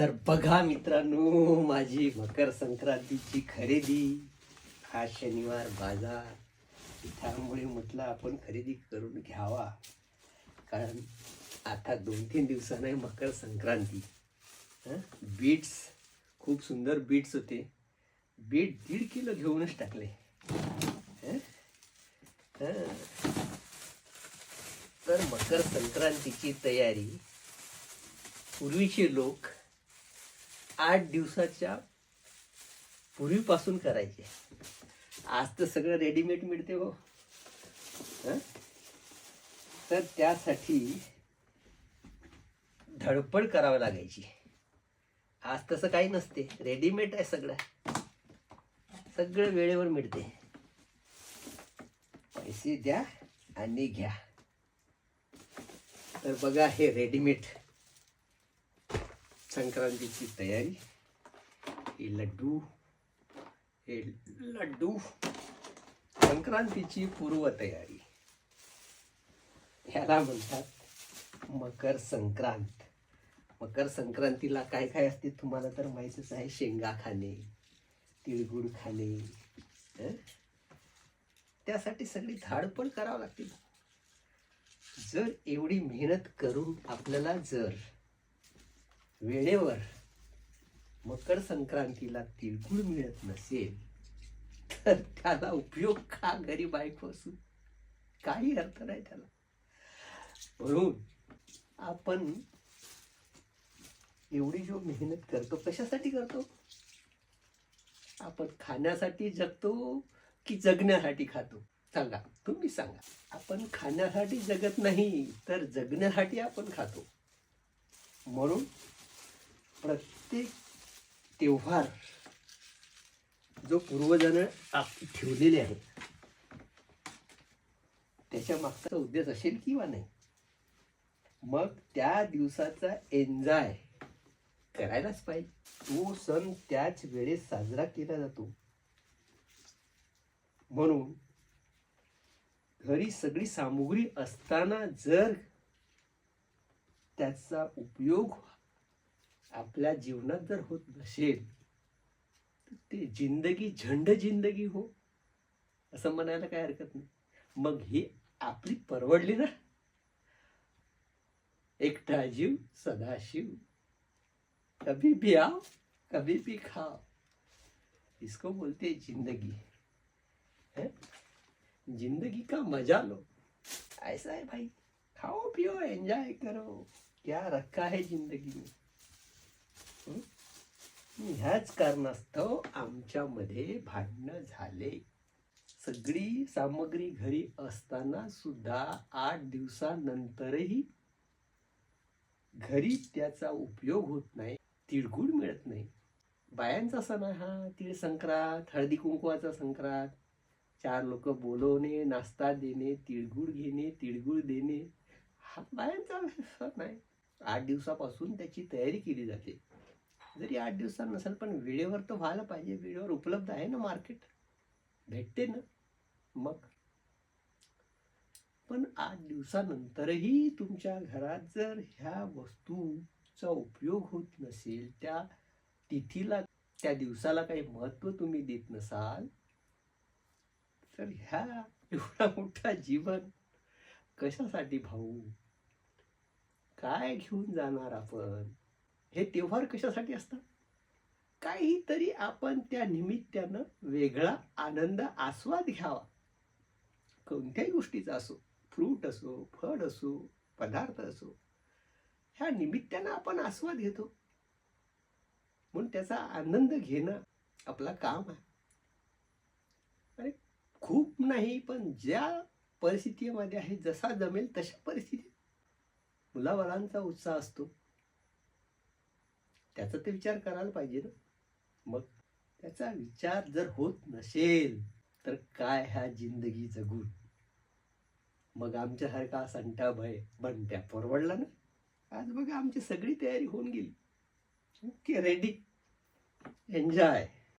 तर बघा मित्रांनो माझी मकर संक्रांतीची खरेदी. हा शनिवार बाजार. त्यामुळे म्हटलं आपण खरेदी करून घ्यावा. कारण आता दोन तीन दिवसाने मकर संक्रांती. हं? बीट्स खूप सुंदर बीट्स होते. बीट दीड किलो घेऊनच टाकले. तर मकर संक्रांतीची तयारी. पूर्वीचे लोक आठ दिवसाच्या पूर्वीपासून करायचे. आज तर सगळं रेडीमेड मिळते हो. तर त्यासाठी धडपड करावं लागायची. आज तसं काही नसते. रेडीमेड आहे सगळं. सगळं वेळेवर मिळते. पैसे द्या आणि घ्या. तर बघा हे रेडीमेड संक्रांतीची तयारी. हे लड्डू हे लड्डू. संक्रांतीची पूर्वतयारी ह्याला म्हणतात मकर संक्रांत. मकर संक्रांतीला काय काय असते तुम्हाला तर माहितीच आहे. शेंगा खाणे तिळगुळ खाणे त्यासाठी सगळी धाडपण करावं लागते. जर एवढी मेहनत करून आपल्याला जर वेळेवर मकर संक्रांतीला तिळगुळ मिळत नसेल तर त्याला उपयोग का घरी बायको असू काही अर्थ नाही त्याला. म्हणून आपण एवढी जो मेहनत करतो कशासाठी करतो? आपण खाण्यासाठी जगतो की जगण्यासाठी खातो? सांगा. तुम्ही सांगा. आपण खाण्यासाठी जगत नाही तर जगण्यासाठी आपण खातो. म्हणून प्रत्येक तेव्हार जो पूर्वजानं आप- ठेवलेले आहे त्याच्या मागचा उद्देश असेल किंवा नाही मग त्या दिवसाचा एन्जॉय करायलाच पाहिजे. तो सण त्याच वेळेस साजरा केला जातो. म्हणून घरी सगळी सामुग्री असताना जर त्याचा उपयोग आपल्या जीवनात जर होत नसेल, तर ते ज़िंदगी, झंड ज़िंदगी हो, असं म्हणायला काय हरकत नाही. मग ही आपली परवडली ना? एकटा जीव, सदाशिव. कभी भी आओ कभी भी खाओ. इसको बोलते ज़िंदगी. है? ज़िंदगी का मज़ा लो. ऐसा है भाई. खाओ, पियो एंजॉय करो. क्या रखा है ज़िंदगी में? ह्याच कारणास्तव आमच्यामध्ये भांडणं झाले. सगळी सामग्री घरी असताना सुद्धा आठ दिवसानंतरही घरी त्याचा उपयोग होत नाही तिळगुळ मिळत नाही. बायांचा सण आहे हा तीळ संक्रांत हळदी कुंकवाचा संक्रांत. चार लोक बोलवणे नाश्ता देणे तिळगुळ घेणे तिळगुळ देणे. हा बायांचा सण आहे. आठ दिवसापासून त्याची तयारी केली जाते. जरी आठ दिवसात नसेल पण वेळेवर तर व्हायला पाहिजे. वेळेवर उपलब्ध आहे ना मार्केट? भेटते ना. मग? पण आठ दिवसानंतरही तुमच्या घरात जर ह्या वस्तूचा उपयोग होत नसेल त्या तिथीला त्या दिवसाला काही महत्त्व तुम्ही देत नसाल तर ह्या एवढा मोठा जीवन कशासाठी भाऊ? काय घेऊन जाणार आपण? हे त्योहार कशासाठी असतात? काहीतरी आपण त्या निमित्तानं वेगळा आनंद आस्वाद घ्यावा. कोणत्याही गोष्टीचा असो फ्रूट असो फळ असो पदार्थ असो ह्या निमित्तानं आपण आस्वाद घेतो. म्हणून त्याचा आनंद घेणं आपला काम आहे. अरे खूप नाही पण ज्या परिस्थितीमध्ये आहे जसा जमेल तशा परिस्थितीत मुलाबाळांचा उत्साह असतो. त्याचा ते विचार करायला पाहिजे ना. मग त्याचा विचार जर होत नसेल तर काय ह्या जिंदगी जगून मग आमच्यासारखा संटा भय बनत्या परवडला ना? आज बघा आमची सगळी तयारी होऊन गेली. Okay ready enjoy